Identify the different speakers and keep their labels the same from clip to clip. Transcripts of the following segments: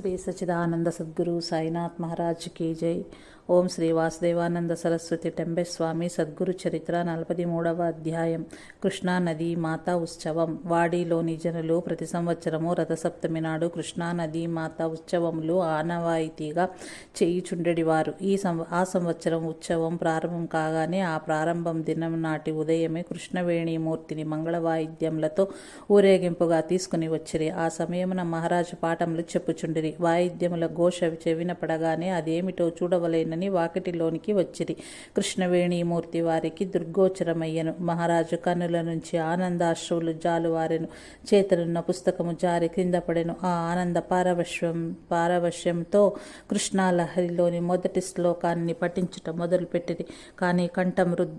Speaker 1: శ్రీ సచిదానంద సద్గురు సాయినాథ్ మహారాజ్ కీ జై. ఓం శ్రీ వాసుదేవానంద సరస్వతి టెంబె స్వామి సద్గురు చరిత్ర నలభై మూడవ అధ్యాయం కృష్ణానది మాతా ఉత్సవం. వాడిలోని జనులు ప్రతి సంవత్సరము రథసప్తమి నాడు కృష్ణానది మాతా ఉత్సవములు ఆనవాయితీగా చేయుచుండెడివారు. ఈ సం ఆ సంవత్సరం ఉత్సవం ప్రారంభం కాగానే ఆ ప్రారంభం దినం నాటి ఉదయమే కృష్ణవేణిమూర్తిని మంగళ వాయిద్యములతో ఊరేగింపుగా తీసుకుని వచ్చిరి. ఆ సమయమున మహారాజు పాఠములు చెప్పుచుండిరి. వాయిద్యముల ఘోష చెవిన పడగానే అదేమిటో చూడవలేనని వాకిటిలోనికి వచ్చిరి. కృష్ణవేణిమూర్తి వారికి దుర్గోచరమయ్యను. మహారాజు కన్నుల నుంచి ఆనందాశ్రువులు జాలువారెను. చేతనున్న పుస్తకము జారి క్రింద పడెను. ఆ ఆనంద పారవశ్యం పారవశ్యంతో కృష్ణాలహరిలోని మొదటి శ్లోకాన్ని పఠించుట మొదలుపెట్టిరి. కానీ కంఠం రుద్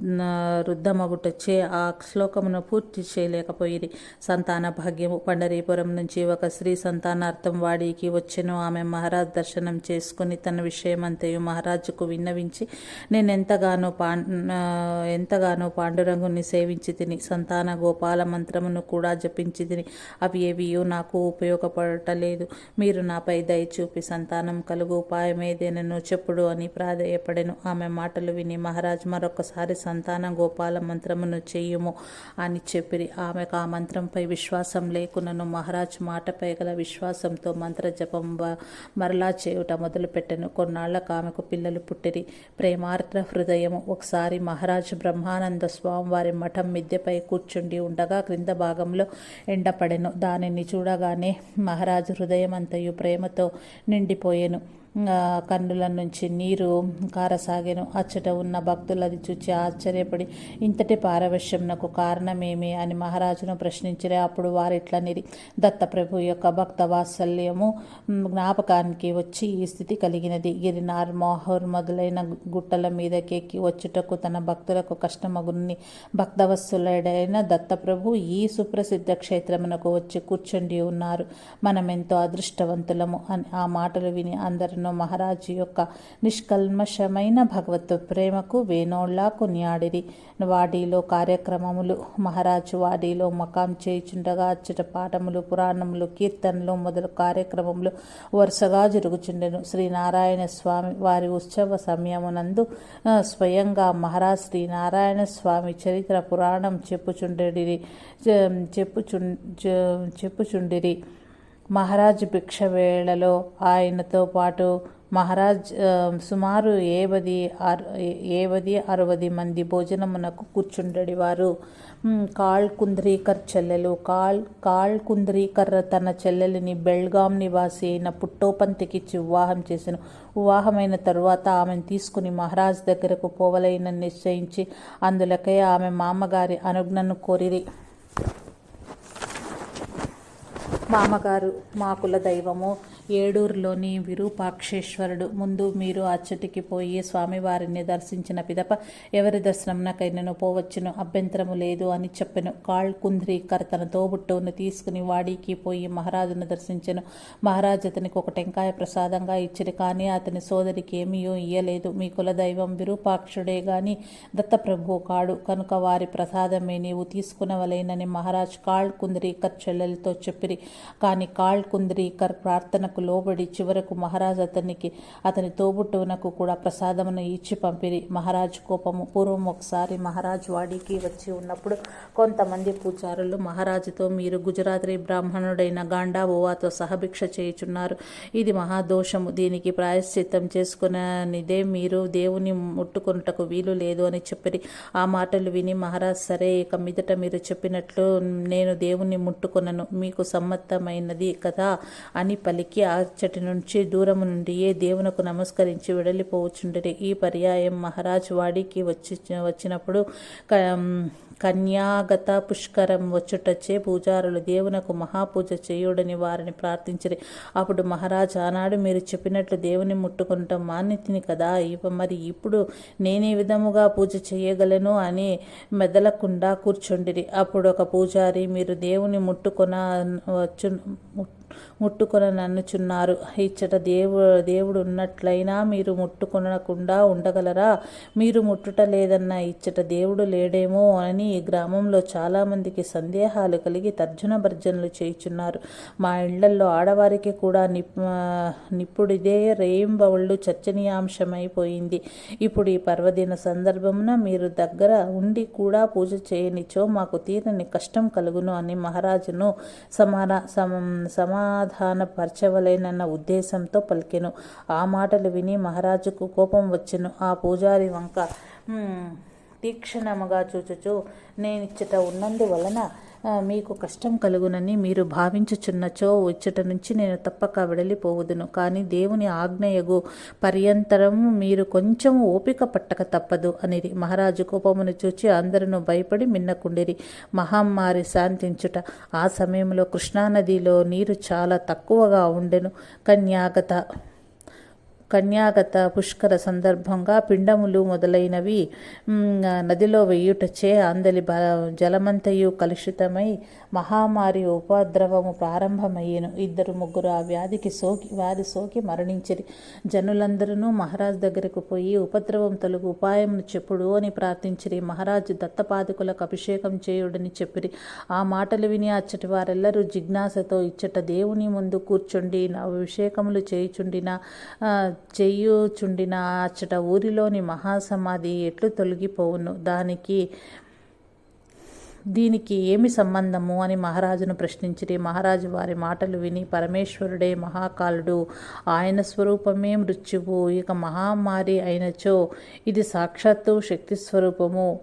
Speaker 1: రుద్దమగుటచే ఆ శ్లోకమును పూర్తి చేయలేకపోయిరి. సంతాన భాగ్యము పండరీపురం నుంచి ఒక స్త్రీ సంతానార్థం వాడికి వచ్చి వచ్చెను ఆమె మహారాజ్ దర్శనం చేసుకుని తన విషయమంతయు మహారాజుకు విన్నవించి నేను ఎంతగానో పాం ఎంతగానో పాండురంగుని సేవించి తిని సంతాన గోపాల మంత్రమును కూడా జపించి తిని అవి ఏవియో నాకు ఉపయోగపడటలేదు మీరు నాపై దయ చూపి సంతానం కలుగు ఉపాయమేదేనను చెప్పుడు అని ప్రాధేయపడెను. ఆమె మాటలు విని మహారాజ్ మరొకసారి సంతాన గోపాల మంత్రమును చేయుము అని చెప్పిరి. ఆమెకు ఆ మంత్రంపై విశ్వాసం లేకునను మహారాజ్ మాటపై గల విశ్వాసంతో మంత్ర జపం వ- మరలా చేయుట మొదలుపెట్టెను. కొన్నాళ్ళకు ఆమెకు పిల్లలు పుట్టిరి. ప్రేమార్ద్ర హృదయము ఒకసారి మహారాజ్ బ్రహ్మానంద స్వామి వారి మఠం మిద్దెపై కూర్చుండి ఉండగా క్రింద భాగంలో ఎండపడెను. దానిని చూడగానే మహారాజు హృదయం అంతయు ప్రేమతో నిండిపోయెను. కన్నుల నుంచి నీరు కారసాగెను. అచ్చట ఉన్న భక్తులది చూచి ఆశ్చర్యపడి ఇంతటి పారవశ్యంనకు కారణమేమి? అని మహారాజును ప్రశ్నించిరే. అప్పుడు వారిట్లనిరి దత్తప్రభు యొక్క భక్త వాత్సల్యము జ్ఞాపకానికి వచ్చి ఈ స్థితి కలిగినది. గిరినార్ మోహర్ మొదలైన గుట్టల మీదకెక్కి వచ్చుటకు తన భక్తులకు కష్టమగుని భక్తవత్సలుడైన దత్తప్రభు ఈ సుప్రసిద్ధ క్షేత్రమునకు వచ్చి కూర్చుండి ఉన్నారు. మనమెంతో అదృష్టవంతులము అని ఆ మాటలు విని అందరు మహారాజు యొక్క నిష్కల్మషమైన భగవత్ ప్రేమకు వేణోళ్ళా కొనియాడిరి. వాడిలో కార్యక్రమములు మహారాజు వాడిలో మకాం చేయుచుండగా అచ్చట పాఠములు పురాణములు కీర్తనలు మొదలు కార్యక్రమములు వరుసగా జరుగుచుండెను. శ్రీనారాయణ స్వామి వారి ఉత్సవ సమయమునందు స్వయంగా మహారాజ్ శ్రీనారాయణ స్వామి చరిత్ర పురాణం చెప్పుచుండెడిరి చెప్పుచు చెప్పుచుండిరి. మహారాజ్ భిక్ష వేళలో ఆయనతో పాటు మహారాజ్ సుమారు ఏవది అర ఏవది అరవది మంది భోజనమునకు కూర్చుండేవారు కాళ్ కుంద్రీకర్ చెల్లెలు కాళ్ కాళ్ కుంద్రీకర్ తన చెల్లెలిని బెల్గాం నివాసి అయిన పుట్టోపంతికిచ్చి వివాహం చేసిన. వివాహమైన తరువాత ఆమెను తీసుకుని మహారాజ్ దగ్గరకు పోవలైన నిశ్చయించి అందులకై ఆమె మామగారి అనుజ్ఞను కోరిరి. మామగారు మా కుల దైవము ఏడూరులోని విరూపాక్షేశ్వరుడు. ముందు మీరు అచ్చటికి పోయి స్వామివారిని దర్శించిన పిదప ఎవరి దర్శనంకైనను పోవచ్చును అభ్యంతరము లేదు అని చెప్పెను. కాళ్ కుంద్రీకర్ తన తోబుట్టువును తీసుకుని వాడికి పోయి మహారాజును దర్శించెను. మహారాజు అతనికి ఒక టెంకాయ ప్రసాదంగా ఇచ్చిరి కానీ అతని సోదరికి ఏమీయో ఇయ్యలేదు. మీ కుల దైవం విరూపాక్షుడే గాని దత్తప్రభువు కాడు. కనుక వారి ప్రసాదమే నీవు తీసుకునవలేనని మహారాజ్ కాళ్ కుంద్రీకర్ చెల్లెలతో చెప్పిరి. కానీ కాళ్ కుంద్రీకర్ ఆజ్ఞకు లోబడి చివరకు మహారాజు అతనికి అతని తోబుట్టువునకు కూడా ప్రసాదమును ఇచ్చి పంపిరి. మహారాజ్ కోపము పూర్వం ఒకసారి మహారాజ్ వాడికి వచ్చి ఉన్నప్పుడు కొంతమంది పూజారులు మహారాజుతో మీరు గుజరాత్రి బ్రాహ్మణుడైన గాండా ఓవాతో సహభిక్ష చేయుచున్నారు. ఇది మహాదోషము దీనికి ప్రాయశ్చిత్తం చేసుకునేదే మీరు దేవుని ముట్టుకొనుటకు వీలు లేదు అని చెప్పిరి. ఆ మాటలు విని మహారాజ్ సరే ఇక మీదట మీరు చెప్పినట్లు నేను దేవుని ముట్టుకొనను. మీకు సమ్మతమైనది కదా అని పలికి అచ్చటి నుంచి దూరము నుండియే దేవునకు నమస్కరించి వెడలిపోవచ్చుండరి ఈ పర్యాయం మహారాజ్ వాడికి వచ్చి వచ్చినప్పుడు కన్యాగత పుష్కరం వచ్చుటచ్చే పూజారులు దేవునకు మహాపూజ చేయుడని వారిని ప్రార్థించిరి. అప్పుడు మహారాజ్ ఆనాడు మీరు చెప్పినట్లు దేవుని ముట్టుకుంటాం మాన్యతిని కదా. ఇవ మరి ఇప్పుడు నేనే విధముగా పూజ చేయగలను అని మెదలకుండా కూర్చుండిరి. అప్పుడు ఒక పూజారి మీరు దేవుని ముట్టుకొన వచ్చు ముట్టుకొన నన్నుచున్నారు. ఇచ్చట దేవు దేవుడు ఉన్నట్లయినా మీరు ముట్టుకొనకుండా ఉండగలరా? మీరు ముట్టుట లేదన్న ఇచ్చట దేవుడు లేడేమో అని ఈ గ్రామంలో చాలామందికి సందేహాలు కలిగి తర్జున భర్జనలు చేయుచున్నారు. మా ఇళ్ళల్లో ఆడవారికి కూడా నిప్ నిప్పుడిదే రేయింబవళ్ళు చర్చనీయాంశమైపోయింది. ఇప్పుడు ఈ పర్వదిన సందర్భమున మీరు దగ్గర ఉండి కూడా పూజ చేయనిచో మాకు తీరని కష్టం కలుగును అని మహారాజును సమానా సమాధానపరచవలేనన్న ఉద్దేశంతో పలికెను. ఆ మాటలు విని మహారాజుకు కోపం వచ్చెను. ఆ పూజారి వంక తీక్షణముగా చూచుచు నేనిచ్చట ఉన్నందువలన మీకు కష్టం కలుగునని మీరు భావించుచున్నచో ఇచ్చట నుంచి నేను తప్పక వెడలిపోవుదును. కానీ దేవుని ఆజ్ఞయగు పర్యంతరము మీరు కొంచెం ఓపిక పట్టక తప్పదు అనేది మహారాజు కోపమును చూచి అందరూ భయపడి మిన్నకుండిరి. మహమ్మారి శాంతించుట. ఆ సమయంలో కృష్ణానదిలో నీరు చాలా తక్కువగా ఉండెను. కన్యాగత కన్యాగత పుష్కర సందర్భంగా పిండములు మొదలైనవి నదిలో వేయుటచే అందలి బ జలమంతయు కలుషితమై మహామారి ఉపద్రవము ప్రారంభమయ్యను. ఇద్దరు ముగ్గురు ఆ వ్యాధికి సోకి వ్యాధి సోకి మరణించిరి. జనులందరూ మహారాజు దగ్గరకు పోయి ఉపద్రవం తొలగు ఉపాయమును చెప్పుడు అని ప్రార్థించిరి. మహారాజు దత్తపాదుకులకు అభిషేకం చేయుడని చెప్పిరి. ఆ మాటలు విని అచ్చటి వారెల్లరూ జిజ్ఞాసతో ఇచ్చట దేవుని ముందు కూర్చుండి అభిషేకములు చేయుచుండిన చెయ్యుచుండిన అచ్చట ఊరిలోని మహాసమాధి ఎట్లు తొలగిపోవును? దానికి దీనికి ఏమి సంబంధము? అని మహారాజును ప్రశ్నించిరి. మహారాజు వారి మాటలు విని పరమేశ్వరుడే మహాకాలుడు ఆయన స్వరూపమే మృత్యువు ఇక మహామారి అయినచో ఇది సాక్షాత్తు శక్తి స్వరూపము.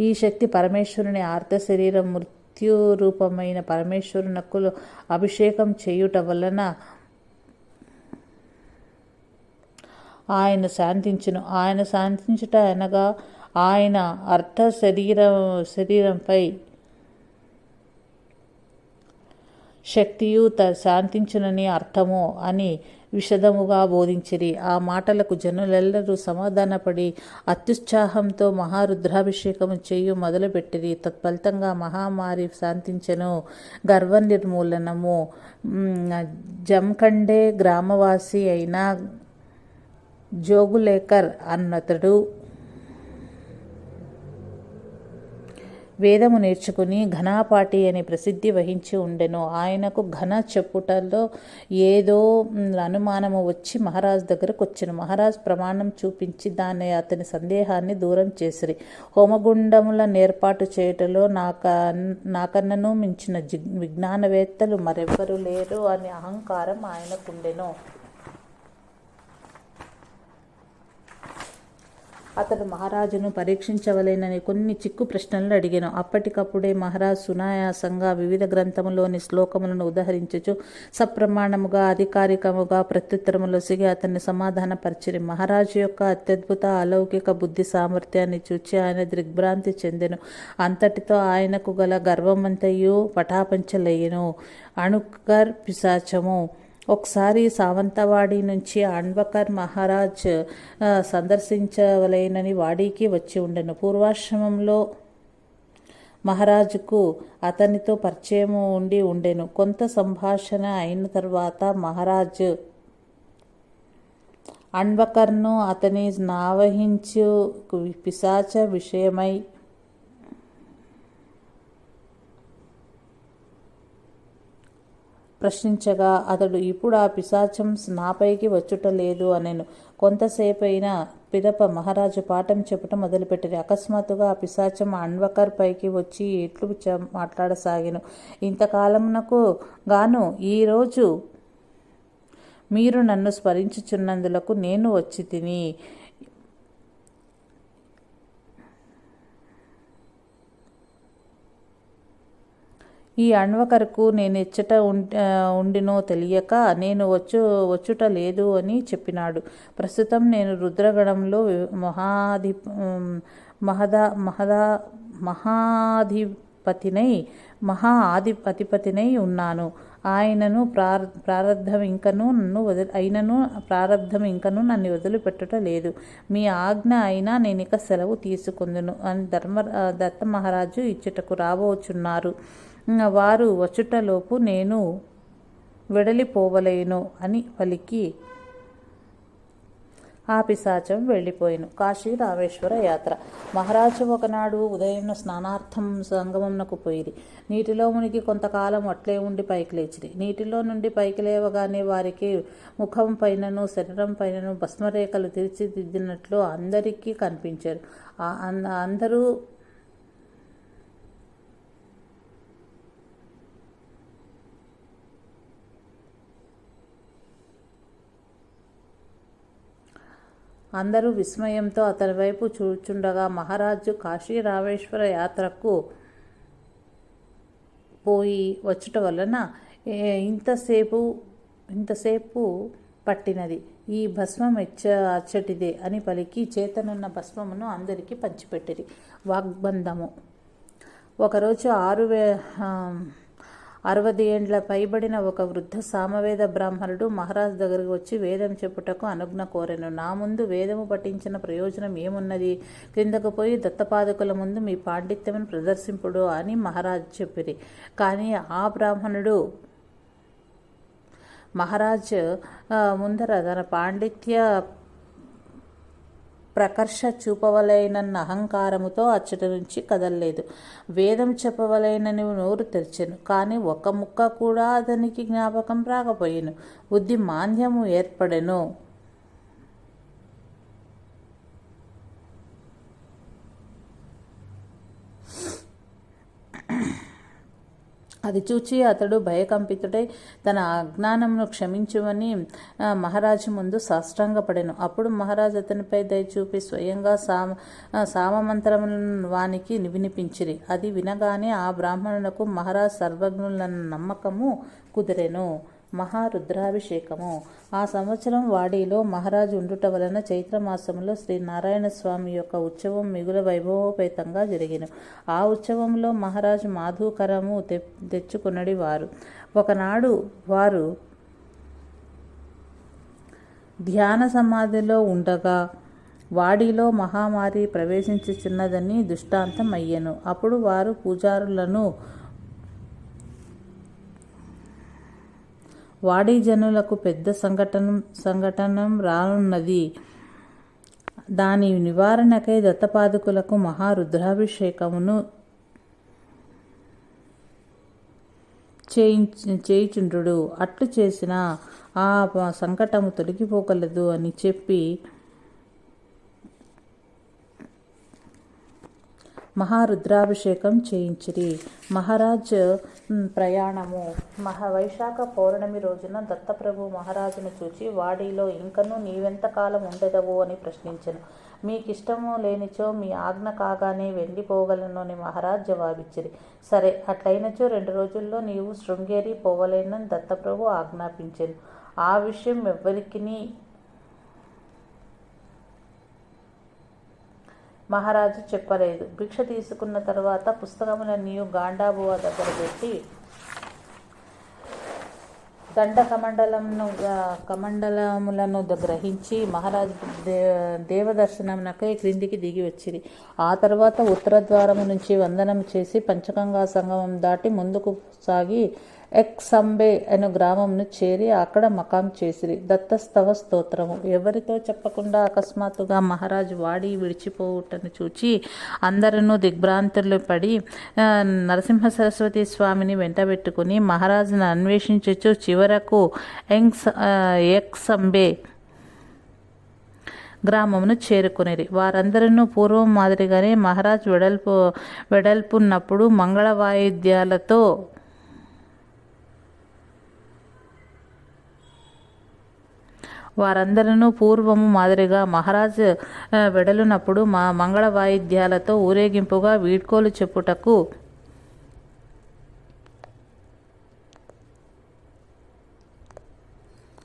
Speaker 1: ఈ శక్తి పరమేశ్వరుని ఆర్త శరీరం మృత్యు రూపమైన పరమేశ్వరునకు అభిషేకం చేయుట వలన ఆయన శాంతించును. ఆయన శాంతించుట అనగా ఆయన అర్థ శరీరం శరీరంపై శక్తియు త శాంతించునని అర్థము అని విషదముగా బోధించిరి. ఆ మాటలకు జనులెల్లరూ సమాధానపడి అత్యుత్సాహంతో మహారుద్రాభిషేకము చేయు మొదలుపెట్టిరి. తత్ఫలితంగా మహామారి శాంతించెను. గర్వ నిర్మూలనము జంకండే గ్రామవాసి అయిన జోగులేకర్ అన్నతడు. వేదము నేర్చుకుని ఘనాపాటి అని ప్రసిద్ధి వహించి ఉండెను. ఆయనకు ఘన చెప్పుటలో ఏదో అనుమానము వచ్చి మహారాజు దగ్గరకు వచ్చాను. మహారాజ్ ప్రమాణం చూపించి దాన్ని అతని సందేహాన్ని దూరం చేసిరి. హోమగుండముల ఏర్పాటు చేయటలో నాక నాకన్నను మించిన విజ్ఞానవేత్తలు మరెవ్వరు లేరు అనే అహంకారం ఆయనకుండెను. అతడు మహారాజును పరీక్షించవలేనని కొన్ని చిక్కు ప్రశ్నలు అడిగాను. అప్పటికప్పుడే మహారాజు సునాయాసంగా వివిధ గ్రంథములోని శ్లోకములను ఉదహరించుచు సప్రమాణముగా అధికారికముగా ప్రత్యుత్తరములొసిగి అతన్ని సమాధానపరిచిరి. మహారాజు యొక్క అత్యద్భుత అలౌకిక బుద్ధి సామర్థ్యాన్ని చూచి ఆయన దిగ్భ్రాంతి చెందెను. అంతటితో ఆయనకు గల గర్వమంతయు పటాపంచలయ్యను అణుకర్ పిశాచము. ఒకసారి సావంతవాడి నుంచి అన్వకర్ మహారాజ్ సందర్శించవలేనని వాడికి వచ్చి ఉండెను. పూర్వాశ్రమంలో మహారాజుకు అతనితో పరిచయం ఉండి ఉండెను. కొంత సంభాషణ అయిన తర్వాత మహారాజ్ అన్వకర్ను అతని నావహించు పిశాచ విషయమై ప్రశ్నించగా అతడు ఇప్పుడు ఆ పిశాచం నాపైకి వచ్చుట లేదు అనెను. కొంతసేపైనా పిదప మహారాజు పాఠం చెప్పటం మొదలుపెట్టింది అకస్మాత్తుగా ఆ పిశాచం అన్వకర్ పైకి వచ్చి ఎట్లు మాట్లాడసాగాను. ఇంతకాలమునకు గాను ఈరోజు మీరు నన్ను స్మరించుచున్నందులకు నేను వచ్చి తిని ఈ అణ్వకరకు నేను ఎచ్చట ఉండినో తెలియక నేను వచ్చు వచ్చుట లేదు అని చెప్పినాడు. ప్రస్తుతం నేను రుద్రగణంలో మహాధి మహదా మహదా మహాధిపతినై మహా ఆధిపతిపతినై ఉన్నాను. ఆయనను ప్రార ప్రారంధం ఇంకను నన్ను వదిలి అయినను ప్రారంధం ఇంకను నన్ను వదిలిపెట్టుట లేదు. మీ ఆజ్ఞ అయినా నేను ఇక సెలవు తీసుకుందును అని ధర్మ దత్త మహారాజు ఇచ్చటకు రాబోచున్నారు. వారు వచ్చుటలోపు నేను వెడలిపోవలేను అని పలికి ఆ పిశాచం వెళ్ళిపోయాను. కాశీ రామేశ్వర యాత్ర. మహారాజు ఒకనాడు ఉదయం స్నానార్థం సంగమంనకు పోయిరి. నీటిలో మునిగి కొంతకాలం అట్లే ఉండి పైకి లేచిరి. నీటిలో నుండి పైకి లేవగానే వారికి ముఖం పైనను శరీరం పైనను భస్మరేఖలు తీర్చిదిద్దినట్లు అందరికీ కనిపించారు అందరూ అందరూ విస్మయంతో అతని వైపు చూచుండగా మహారాజు కాశీ రామేశ్వర యాత్రకు పోయి వచ్చుట వలన ఇంతసేపు ఇంతసేపు పట్టినది. ఈ భస్మం ఎచ్చ అచ్చటిదే అని పలికి చేతనున్న భస్మమును అందరికీ పంచిపెట్టిరి. వాగ్బంధము. ఒకరోజు ఆరు వే అరవది ఏండ్ల పైబడిన ఒక వృద్ధ సామవేద బ్రాహ్మణుడు మహారాజు దగ్గరకు వచ్చి వేదం చెప్పుటకు అనుజ్ఞ కోరెను. నా ముందు వేదము పఠించిన ప్రయోజనం ఏమున్నది? క్రిందకు పోయి దత్తపాదకుల ముందు మీ పాండిత్యమును ప్రదర్శింపుడు అని మహారాజు చెప్పిరి. కానీ ఆ బ్రాహ్మణుడు మహారాజ్ ముందర తన పాండిత్య ప్రకర్ష చూపవలైనన్న అహంకారముతో అచ్చట నుంచి కదలలేదు. వేదం చెప్పవలైనని నోరు తెరిచెను కానీ ఒక్క ముక్క కూడా అతనికి జ్ఞాపకం రాకపోయెను. బుద్ధి మాంద్యము ఏర్పడెను. అది చూచి అతడు భయకంపితుడై తన అజ్ఞానమును క్షమించుమని మహారాజు ముందు సాష్టాంగపడెను. అప్పుడు మహారాజు అతనిపై దయ చూపి స్వయంగా సామ సామమంత్రములను వానికి వినిపించిరి. అది వినగానే ఆ బ్రాహ్మణులకు మహారాజ్ సర్వజ్ఞులన్న నమ్మకము కుదిరెను. మహారుద్రాభిషేకము. ఆ సంవత్సరం వాడిలో మహారాజు ఉండుట వలన చైత్రమాసంలో శ్రీ నారాయణ స్వామి యొక్క ఉత్సవం మిగుల వైభవోపేతంగా జరిగిన. ఆ ఉత్సవంలో మహారాజు మాధుకరము తె తెచ్చుకున్నడి వారు. ఒకనాడు వారు ధ్యాన సమాధిలో ఉండగా వాడిలో మహామారి ప్రవేశించుచున్నదని దృష్టాంతం అయ్యను అప్పుడు వారు పూజారులను వాడి జనులకు పెద్ద సంఘటన సంఘటన రానున్నది. దాని నివారణకై దత్తపాదుకులకు మహారుద్రాభిషేకమును చేయించ చేయుచుండు అట్లు చేసిన ఆ సంకటము తొలగిపోగలదు అని చెప్పి మహారుద్రాభిషేకం చేయించిరి. మహారాజ్ ప్రయాణము. మహా వైశాఖ పౌర్ణమి రోజున దత్తప్రభు మహారాజును చూచి వాడిలో ఇంకనూ నీవెంతకాలం ఉండదవు? అని ప్రశ్నించెను. మీకిష్టము లేనిచో మీ ఆజ్ఞ కాగానే వెళ్ళిపోగలను అని మహారాజ్ జవాబిచ్చిరి. సరే అట్లయినచో రెండు రోజుల్లో నీవు శృంగేరి పోవలేనని దత్తప్రభు ఆజ్ఞాపించాను. ఆ విషయం ఎవ్వరికిని మహారాజు చెప్పలేదు. భిక్ష తీసుకున్న తర్వాత పుస్తకములన్నీ గాండాబువ దగ్గర పెట్టి దండ కమండలమును కమండలములను గ్రహించి మహారాజు దే దేవదర్శనమునకై క్రిందికి దిగి వచ్చింది ఆ తర్వాత ఉత్తర ద్వారము నుంచి వందనం చేసి పంచగంగా సంగమం దాటి ముందుకు సాగి ఎక్సంబే అను గ్రామంను చేరి అక్కడ మకాం చేసిరి. దత్తస్తవ స్తోత్రము. ఎవరితో చెప్పకుండా అకస్మాత్తుగా మహారాజు వాడి విడిచిపోవుటను చూచి అందరూ దిగ్భ్రాంతులు పడి నరసింహ సరస్వతి స్వామిని వెంటబెట్టుకుని మహారాజును అన్వేషించచ్చు చివరకు ఎంగ్స్ ఎక్సంబే గ్రామమును చేరుకునేది వారందరూ పూర్వం మాదిరిగానే మహారాజ్ వెడల్పు వెడల్పున్నప్పుడు మంగళ వాయిద్యాలతో వారందరూ పూర్వము మాదిరిగా మహారాజ్ వెడలునప్పుడు మా మంగళ వాయిద్యాలతో ఊరేగింపుగా వీడ్కోలు చెప్పుటకు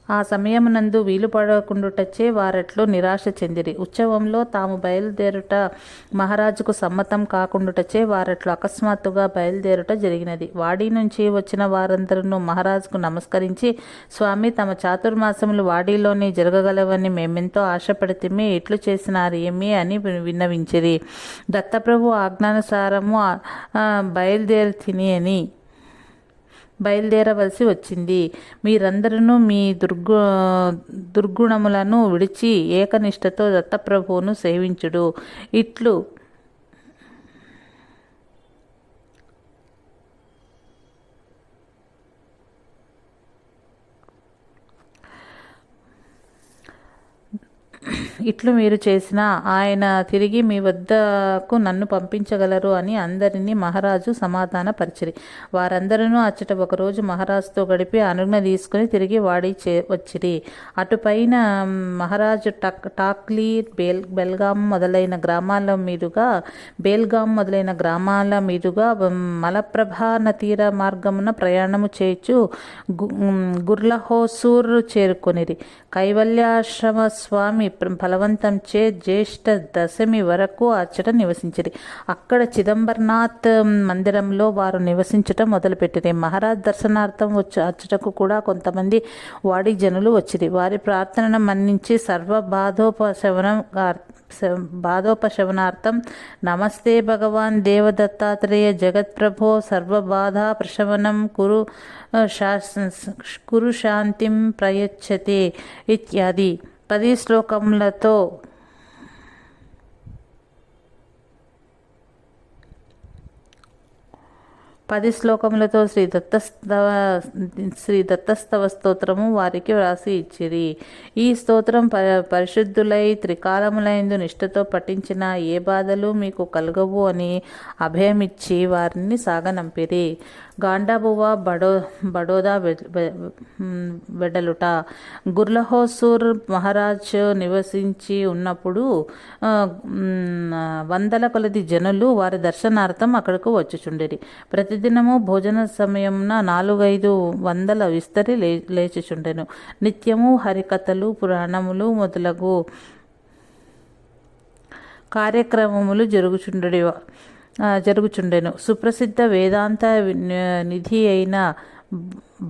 Speaker 1: ఆ సమయమునందు వీలు పడకుండుటచ్చే వారట్లు నిరాశ చెందిరి. ఉత్సవంలో తాము బయలుదేరుట మహారాజుకు సమ్మతం కాకుండుటచే వారట్లు అకస్మాత్తుగా బయలుదేరుట జరిగినది. వాడి నుంచి వచ్చిన వారందరూ మహారాజుకు నమస్కరించి స్వామి తమ చాతుర్మాసములు వాడిలోనే జరగగలవని మేమెంతో ఆశపడితేమే ఎట్లు చేసినారేమి? అని విన్నవించిరి. దత్తప్రభు ఆజ్ఞానుసారము బయలుదేరి తిని అని బయలుదేరవలసి వచ్చింది. మీరందరూ మీ దుర్గు దుర్గుణములను విడిచి ఏకనిష్టతో దత్తప్రభువును సేవించుడు. ఇట్లు ఇట్లు మీరు చేసిన ఆయన తిరిగి మీ వద్దకు నన్ను పంపించగలరు అని అందరినీ మహారాజు సమాధానపరిచిరి. వారందరూ అచ్చట ఒకరోజు మహారాజుతో గడిపి అనుజ్ఞ తీసుకుని తిరిగి వాడి చే వచ్చిరి. అటుపైన మహారాజు టక్ టాక్లీ బేల్ బెల్గాం మొదలైన గ్రామాల మీదుగా బేల్గాం మొదలైన గ్రామాల మీదుగా మలప్రభా నతీర మార్గమున ప్రయాణము చేయొచ్చు గుర్లహోసూర్ చేరుకొనిరి. కైవల్యాశ్రమ స్వామి బలవంతంచే జ్యేష్ఠ దశమి వరకు అచ్చట నివసించిరి. అక్కడ చిదంబరనాథ్ మందిరంలో వారు నివసించటం మొదలుపెట్టింది మహారాజ్ దర్శనార్థం వచ్చి అచ్చటకు కూడా కొంతమంది వాడి జనులు వచ్చిరి. వారి ప్రార్థనను మన్నించి సర్వ బాధోపశవనం బాధోపశవనార్థం నమస్తే భగవాన్ దేవదత్తాత్రేయ జగత్ప్రభో సర్వబాధా ప్రశమనం కురు కురు శాంతిం ప్రయచ్చతే ఇత్యాది. పది శ్లోకములతో పది శ్లోకములతో శ్రీ దత్తస్తవ శ్రీ దత్తస్తవ స్తోత్రము వారికి వ్రాసి ఇచ్చిరి. ఈ స్తోత్రం ప పరిశుద్ధులై త్రికాలములైందు నిష్ఠతో పఠించిన ఏ బాధలు మీకు కలగవు అని అభయమిచ్చి వారిని సాగనంపిరి. గాండాబువ బడో బడోదా వెడలుట. గుర్లహోసూర్ మహారాజ్ నివసించి ఉన్నప్పుడు వందల కొలది జనులు వారి దర్శనార్థం అక్కడకు వచ్చుచుండిరి. ప్రతిదినము భోజన సమయంన నాలుగైదు వందల విస్తరి లే లేచిచుండెను. నిత్యము హరికథలు పురాణములు మొదలగు కార్యక్రమములు జరుగుచుండడి జరుగుచుండెను. సుప్రసిద్ధ వేదాంత నిధి అయిన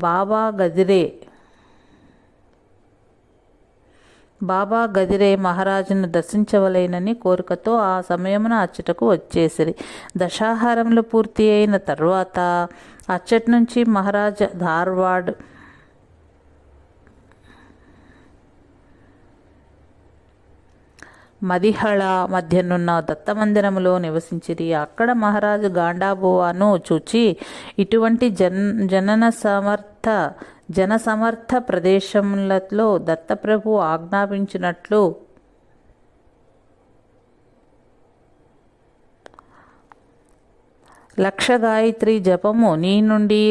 Speaker 1: బాబా గదిరే బాబా గదిరే మహారాజును దర్శించవలేనని కోరికతో ఆ సమయమున అచ్చటకు వచ్చేసిరి. దశాహారములు పూర్తి అయిన తర్వాత అచ్చటి నుంచి మహారాజ ధార్వాడ్ మదిహళ మధ్యనున్న దత్తమందిరములో నివసించిరి. అక్కడ మహారాజు గాండాబువాను చూచి ఇటువంటి జన్ జనన సమర్థ జనసమర్థ ప్రదేశములలో దత్తప్రభు ఆజ్ఞాపించినట్లు లక్ష గాయత్రి జపము నీ నుండి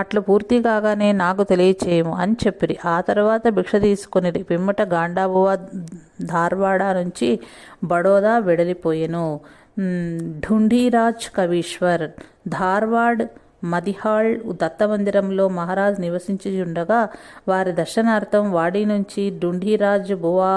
Speaker 1: అట్లు పూర్తి కాగానే నాకు తెలియచేయము అని చెప్పిరి. ఆ తర్వాత భిక్ష తీసుకుని పిమ్మట గాండాబువ ధార్వాడ నుంచి బడోదా వెడలిపోయెను. ఢుండీరాజ్ కవీశ్వర్ ధార్వాడ్ మదిహాళ్ దత్తమందిరంలో మహారాజ్ నివసించి ఉండగా వారి దర్శనార్థం వాడి నుంచి ఢుండీరాజ్ బువా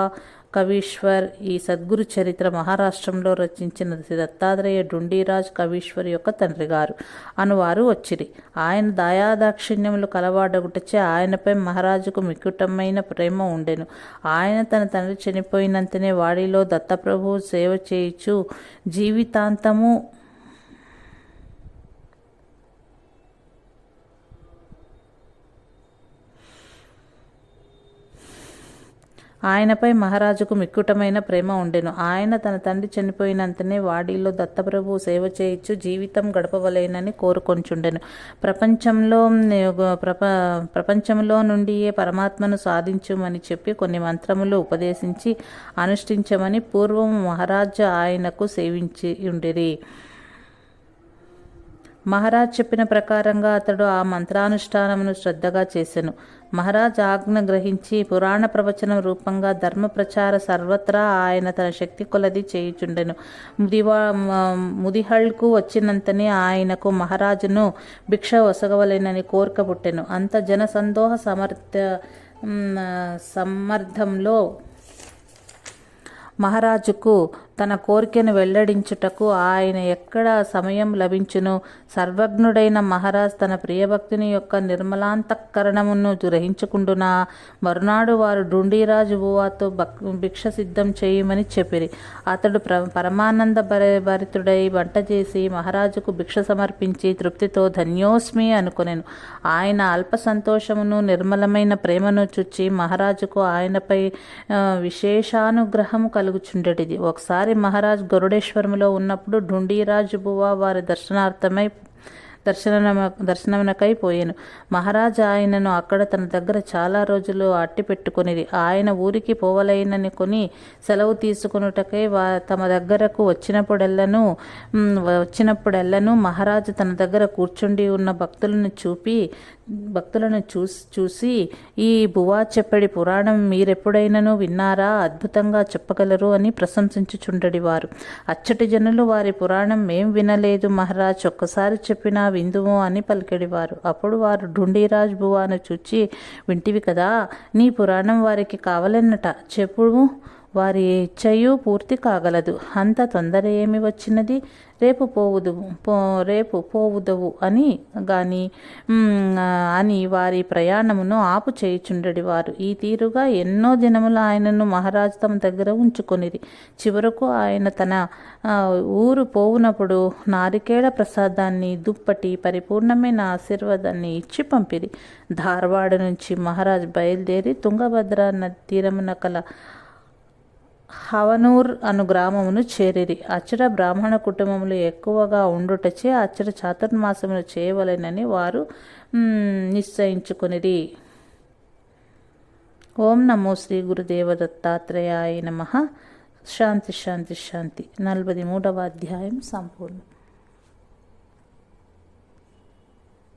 Speaker 1: కవీశ్వర్ ఈ సద్గురు చరిత్ర మహారాష్ట్రంలో రచించిన దత్తాత్రేయ డుండీరాజ్ కవీశ్వర్ యొక్క తండ్రి గారు అనువారు వచ్చిరి. ఆయన దయాదాక్షిణ్యములు కలవాడగుటచే ఆయనపై మహారాజుకు మికుటమైన ప్రేమ ఉండెను. ఆయన తన తండ్రి చనిపోయినంతనే వాడిలో దత్తప్రభు సేవ చేయుచు జీవితాంతము ఆయనపై మహారాజుకు మిక్కుటమైన ప్రేమ ఉండెను. ఆయన తన తండ్రి చనిపోయినంతనే వాడిలో దత్తప్రభు సేవ చేయించు జీవితం గడపవలేనని కోరుకొంచుండెను. ప్రపంచంలో ప్రప ప్రపంచంలో నుండియే పరమాత్మను సాధించుమని చెప్పి కొన్ని మంత్రములు ఉపదేశించి అనుష్ఠించమని పూర్వం మహారాజు ఆయనకు సేవించి ఉండిరి మహారాజ్ చెప్పిన ప్రకారంగా అతడు ఆ మంత్రానుష్ఠానమును శ్రద్ధగా చేసెను. మహారాజ్ ఆజ్ఞ గ్రహించి పురాణ ప్రవచనం రూపంగా ధర్మ ప్రచార సర్వత్రా ఆయన తన శక్తి కొలది చేయుచుండెను. ముదివా ముదిహళ్కు వచ్చినంతనే ఆయనకు మహారాజును భిక్ష ఒసగవలేనని కోరిక పుట్టెను అంత జన సందోహ సమర్థ సమర్థంలో మహారాజుకు తన కోరికను వెల్లడించుటకు ఆయన ఎక్కడ సమయం లభించును? సర్వజ్ఞుడైన మహారాజ్ తన ప్రియభక్తిని యొక్క నిర్మలాంతఃకరణమును గ్రహించుకుంటున్నా మరునాడు వారు డుండీరాజు బువాతో భక్ భిక్ష సిద్ధం చేయమని చెప్పిరి. అతడు ప్ర పరమానంద భర భరితుడై వంట చేసి మహారాజుకు భిక్ష సమర్పించి తృప్తితో ధన్యోస్మి అనుకునేను. ఆయన అల్ప సంతోషమును నిర్మలమైన ప్రేమను చుచ్చి మహారాజుకు ఆయనపై విశేషానుగ్రహం కలుగుచుండేటిది. ఒకసారి ఒకసారి మహారాజ్ గరుడేశ్వరములో ఉన్నప్పుడు ఢుండీరాజు బువ వారి దర్శనార్థమై దర్శన దర్శనమునకై పోయాను. మహారాజా ఆయనను అక్కడ తన దగ్గర చాలా రోజులు అట్టి పెట్టుకునేది ఆయన ఊరికి పోవలైనని కొని సెలవు తీసుకున్నటకై వా తమ దగ్గరకు వచ్చినప్పుడెల్లను వచ్చినప్పుడెల్లను మహారాజు తన దగ్గర కూర్చుండి ఉన్న భక్తులను చూపి భక్తులను చూసి చూసి ఈ బువా చెప్పడి పురాణం మీరెప్పుడైనను విన్నారా? అద్భుతంగా చెప్పగలరు అని ప్రశంసించుచుండడి వారు. అచ్చటి జనులు వారి పురాణం మేం వినలేదు మహారాజ్. ఒక్కసారి చెప్పినా విందుము అని పలికెడివారు అప్పుడు వారు ఢుండీరాజ్ బువాను చూచి వింటివి కదా నీ పురాణం వారికి కావాలన్నట. చెప్పు వారి ఇచ్చయు పూర్తి కాగలదు. అంత తొందర ఏమి వచ్చినది? రేపు పోవుదువు పో రేపు పోవుదవు అని గాని అని వారి ప్రయాణమును ఆపు చేయుచుండడి వారు ఈ తీరుగా ఎన్నో దినములు ఆయనను మహారాజు తమ దగ్గర ఉంచుకొనిది చివరకు ఆయన తన ఊరు పోవునప్పుడు నారికేళ ప్రసాదాన్ని దుప్పటి పరిపూర్ణమైన ఆశీర్వాదాన్ని ఇచ్చి పంపిది ధార్వాడ నుంచి మహారాజ్ బయలుదేరి తుంగభద్ర నది తీరమున కల హవనూర్ అను గ్రామమును చేరిరి. అచ్చట బ్రాహ్మణ కుటుంబములు ఎక్కువగా ఉండుటచే అచ్చట చాతుర్మాసములు చేయవలెనని వారు నిశ్చయించుకునిరి నిశ్చయించుకొనిరి. ఓం నమో శ్రీ గురుదేవ దత్తాత్రేయాయ నమ. శాంతి శాంతి శాంతి. నలభై మూడవ అధ్యాయం సంపూర్ణం.